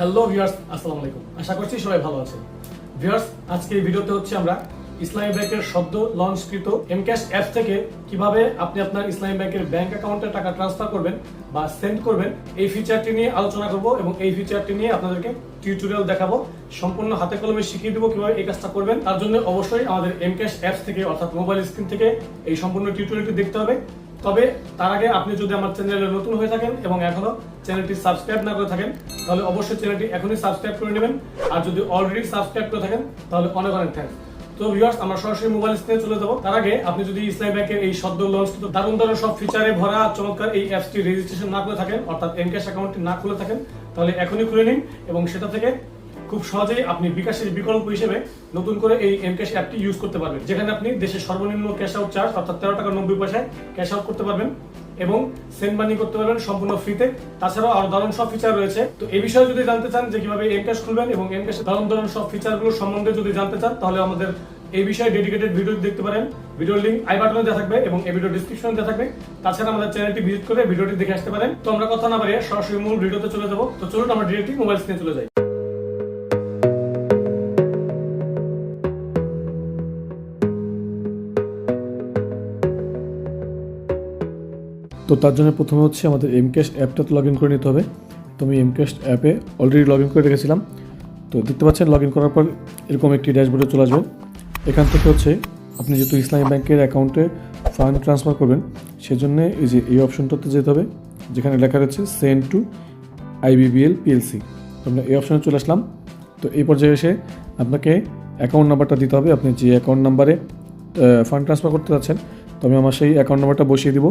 Hello viewers আসসালামু আলাইকুম। আশা করছি সবাই ভালো আছেন। ভিউয়ার্স আজকে এই ভিডিওতে হচ্ছে আমরা ইসলামী ব্যাংকের সদ্য লঞ্চকৃত এমক্যাশ অ্যাপ থেকে কীভাবে আপনি আপনার ইসলামী ব্যাংকের ব্যাংক অ্যাকাউন্টে টাকা ট্রান্সফার করবেন বা সেন্ড করবেন, এই ফিচারটি নিয়ে আলোচনা করব এবং এই ফিচারটি নিয়ে আপনাদেরকে টিউটোরিয়াল দেখাবো। সম্পূর্ণ হাতে কলমে শিখিয়ে দেবো কীভাবে এই কাজটা করবেন। তার জন্য অবশ্যই আমাদের এমক্যাশ অ্যাপস থেকে, অর্থাৎ মোবাইল স্ক্রিন থেকে, এই সম্পূর্ণ টিউটোরিয়ালটি দেখতে হবে। তবে তার আগে আপনি যদি আমার চ্যানেলে নতুন হয়ে থাকেন এবং এখনও চ্যানেলটি সাবস্ক্রাইব না করে থাকেন, তাহলে অবশ্যই চ্যানেলটি এখনই সাবস্ক্রাইব করে নেবেন। আর যদি অলরেডি সাবস্ক্রাইব করে থাকেন, তাহলে অনেক অনেক থ্যাংকস তো ভিউয়ার্স আমরা সরাসরি মোবাইল স্ক্রিনে চলে যাব। তার আগে আপনি যদি ইসলামী ব্যাংকের এই সদ্য লঞ্চ দারুণ দারুণ সব ফিচারে ভরা, চমৎকার এই অ্যাপসটি রেজিস্ট্রেশন না করে থাকেন, অর্থাৎ এনক্যাশ অ্যাকাউন্টটি না খুলে থাকেন, তাহলে এখনই খুলে নিন এবং সেটা থেকে খুব সহজেই আপনি বিকাশের বিকল্প হিসেবে নতুন করে এই এমক্যাশ অ্যাপটি ইউজ করতে পারবেন। যেখানে আপনি দেশের সর্বনিম্ন ক্যাশ আউট চার্জ অর্থাৎ তেরো টাকা নব্বই পয়সায় ক্যাশ আউট করতে পারবেন এবং সেন্ড মানি করতে পারবেন সম্পূর্ণ ফ্রিতে তাছাড়াও আরও দারুণ সব ফিচার রয়েছে। তো এই বিষয়ে যদি জানতে চান যে কীভাবে এমক্যাশ খুলবেন এবং এমক্যাশের দারুণ দারুণ সব ফিচারগুলো সম্বন্ধে যদি জানতে চান, তাহলে আমাদের এই বিষয়ে ডেডিকেটেড ভিডিও দেখতে পারেন। ভিডিওর লিঙ্ক আই বাটনে দেওয়া থাকবে এবং এই ভিডিও ডিসক্রিপশনে দেওয়া থাকবে। তাছাড়া আমাদের চ্যানেলটি ভিজিট করে ভিডিওটি দেখে আসতে পারেন। তো আমরা কথা না বাড়িয়ে সরাসরি মূল ভিডিওতে চলে যাব। তো চলুন আমরা ডিরেক্টলি মোবাইল স্ক্রিনে চলে যাই। তো তার জন্য প্রথমে হচ্ছে আমাদের এমক্যাশ অ্যাপটাতে লগ ইন করে নিতে হবে। তো আমি এমক্যাশ অ্যাপে অলরেডি লগ ইন করে রেখেছিলাম। তো দেখতে পাচ্ছেন লগ ইন করার পর এরকম একটি ড্যাশবোর্ডে চলে আসবে। এখান থেকে হচ্ছে আপনি যেহেতু ইসলামী ব্যাংকের অ্যাকাউন্টে ফান্ড ট্রান্সফার করবেন, সেজন্য এই যে এই অপশনটাতে যেতে হবে, যেখানে লেখা রয়েছে সেন্ড টু আইবিবিএল পিএলসি তো আমরা এই অপশনে চলে আসলাম। তো এই পর্যায়ে এসে আপনাকে অ্যাকাউন্ট নাম্বারটা দিতে হবে। আপনি যে অ্যাকাউন্ট নাম্বারে ফান্ড ট্রান্সফার করতে যাচ্ছেন, তো আমি আমার সেই অ্যাকাউন্ট নাম্বারটা বসিয়ে দিব।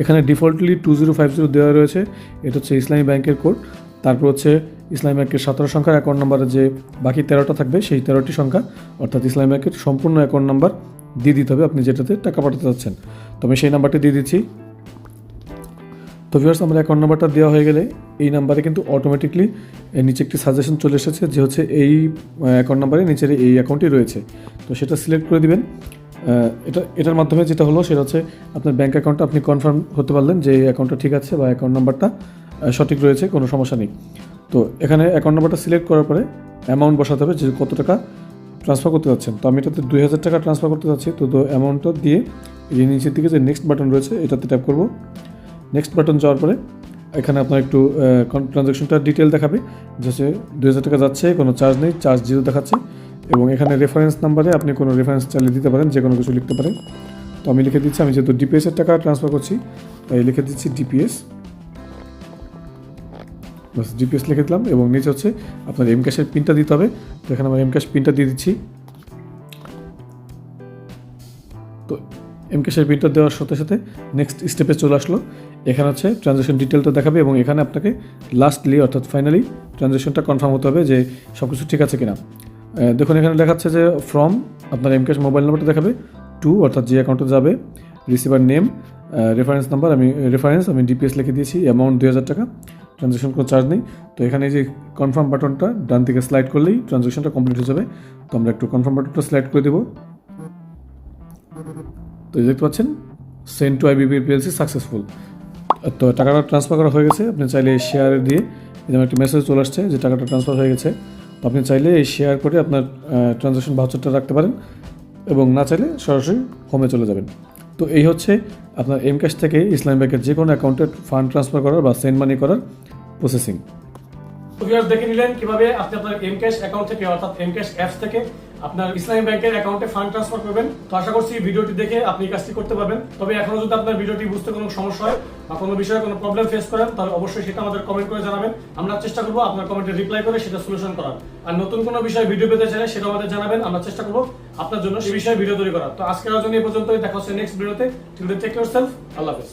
এখানে defaultly two zero five zero দেওয়া রয়েছে। এটা হচ্ছে ইসলামী ব্যাংকের কোড। তারপর হচ্ছে ইসলামী ব্যাংকের সতেরো সংখ্যার অ্যাকাউন্ট নাম্বারে যে বাকি তেরোটা থাকবে, সেই তেরোটি সংখ্যা, অর্থাৎ ইসলামী ব্যাংকের সম্পূর্ণ অ্যাকাউন্ট নাম্বার দিয়ে দিতে হবে আপনি যেটাতে টাকা পাঠাতে চাচ্ছেন। তো আমি সেই নাম্বারটি দিয়ে দিচ্ছি। তো ভিউয়ার্স আমার অ্যাকাউন্ট নাম্বারটা দেওয়া হয়ে গেলে এই নাম্বারে কিন্তু অটোমেটিকলি নিচে একটি সাজেশন চলে এসেছে যে হচ্ছে এই অ্যাকাউন্ট নাম্বারে নিচের এই অ্যাকাউন্টটি রয়েছে। তো সেটা সিলেক্ট করে দিবেন। এটা, এটার মাধ্যমে যেটা হলো সেটা হচ্ছে আপনার ব্যাঙ্ক অ্যাকাউন্টটা আপনি কনফার্ম হতে পারলেন যে অ্যাকাউন্টটা ঠিক আছে বা অ্যাকাউন্ট নাম্বারটা সঠিক রয়েছে, কোনো সমস্যা নেই। তো এখানে অ্যাকাউন্ট নাম্বারটা সিলেক্ট করার পরে অ্যামাউন্ট বসাতে হবে যে কত টাকা ট্রান্সফার করতে যাচ্ছেন। তো আমি এটাতে দুই হাজার টাকা ট্রান্সফার করতে যাচ্ছি। তো অ্যামাউন্টটা দিয়ে এই নিচের দিকে যে নেক্সট বাটন রয়েছে, এটাতে ট্যাপ করব। নেক্সট বাটন যাওয়ার পরে এখানে আপনার একটু ট্রানজ্যাকশনটা ডিটেল দেখাবে। যে হচ্ছে দুই হাজার টাকা যাচ্ছে, কোনো চার্জ নেই চার্জ জিরো দেখাচ্ছে। এবং এখানে রেফারেন্স নাম্বারে আপনি কোনো রেফারেন্স চালিয়ে দিতে পারেন, যে কোনো কিছু লিখতে পারেন। তো আমি লিখে দিচ্ছি, আমি যেহেতু ডিপিএসের টাকা ট্রান্সফার করছি, তাই লিখে দিচ্ছি ডিপিএস বাস ডিপিএস লিখে দিলাম এবং নিচে হচ্ছে আপনার এম ক্যাশের পিনটা দিতে হবে। তো এখানে আমার এম ক্যাশ পিনটা দিয়ে দিচ্ছি। তো এম ক্যাশের পিনটা দেওয়ার সাথে সাথে নেক্সট স্টেপে চলে আসলো। এখানে হচ্ছে ট্রানজ্যাকশন ডিটেলটা দেখাবে এবং এখানে আপনাকে লাস্টলি অর্থাৎ ফাইনালি ট্রানজ্যাকশনটা কনফার্ম হতে হবে যে সব কিছু ঠিক আছে কিনা। দেখুন, এখানে দেখাচ্ছে যে ফ্রম আপনার এম ক্যাশ মোবাইল নাম্বারটা দেখাবে টু অর্থাৎ যে অ্যাকাউন্টে যাবে রিসিভার নেম রেফারেন্স নাম্বার আমি রেফারেন্স আমি ডিপিএস লিখে দিয়েছি অ্যামাউন্ট দুই হাজার টাকা ট্রানজ্যাকশন কোনো চার্জ নেই। তো এখানে যে কনফার্ম বাটনটা ডান থেকে স্লাইড করলেই ট্রানজ্যাকশনটা কমপ্লিট হয়ে যাবে। তো আমরা একটু কনফার্ম বাটনটা স্লাইড করে দেবো। তো দেখতে পাচ্ছেন send to IBB PLC successful তো টাকাটা ট্রান্সফার করা হয়ে গেছে, আপনি চাইলে শেয়ার দিয়ে যেমন একটা মেসেজ চলে আসছে যে টাকাটা ট্রান্সফার হয়ে গেছে। আপনি চাইলে এই শেয়ার করে আপনার ট্রানজ্যাকশন ভাউচারটা রাখতে পারেন এবং না চাইলে সরাসরি হোমে চলে যাবেন। তো এই হচ্ছে আপনার এম ক্যাশ থেকে ইসলাম ব্যাংকের যে কোনো অ্যাকাউন্টে ফান্ড ট্রান্সফার করার বা সেন্ড মানি করার প্রসেসিং ভিউয়ার্স দেখে নিলেন কীভাবে আপনি আপনার এমক্যাশ অ্যাকাউন্ট থেকে, অর্থাৎ এমক্যাশ অ্যাপস থেকে আপনার ইসলামী ব্যাংকের অ্যাকাউন্টে ফান্ড ট্রান্সফার করবেন। তো আশা করছি ভিডিওটি দেখে আপনি কাজটি করতে পারবেন। তবে এখনও যদি আপনার ভিডিওটি বুঝতে কোনো সমস্যা হয় বা কোনো বিষয়ে কোনো প্রবলেম ফেস করেন, তাহলে অবশ্যই সেটা আমাদের কমেন্ট করে জানাবেন। আমরা চেষ্টা করব আপনার কমেন্টে রিপ্লাই করে সেটা সলিউশন করার। আর নতুন কোনো বিষয়ে ভিডিও পেতে চাইলে সেটা আমাদের জানাবেন। আমরা চেষ্টা করব আপনার জন্য সেই বিষয়ে ভিডিও তৈরি করার। তো আজকের জন্য এই পর্যন্তই। দেখা হচ্ছে নেক্সট ভিডিওতে টেক ইউরসেলফ আল্লাহ হাফেজ।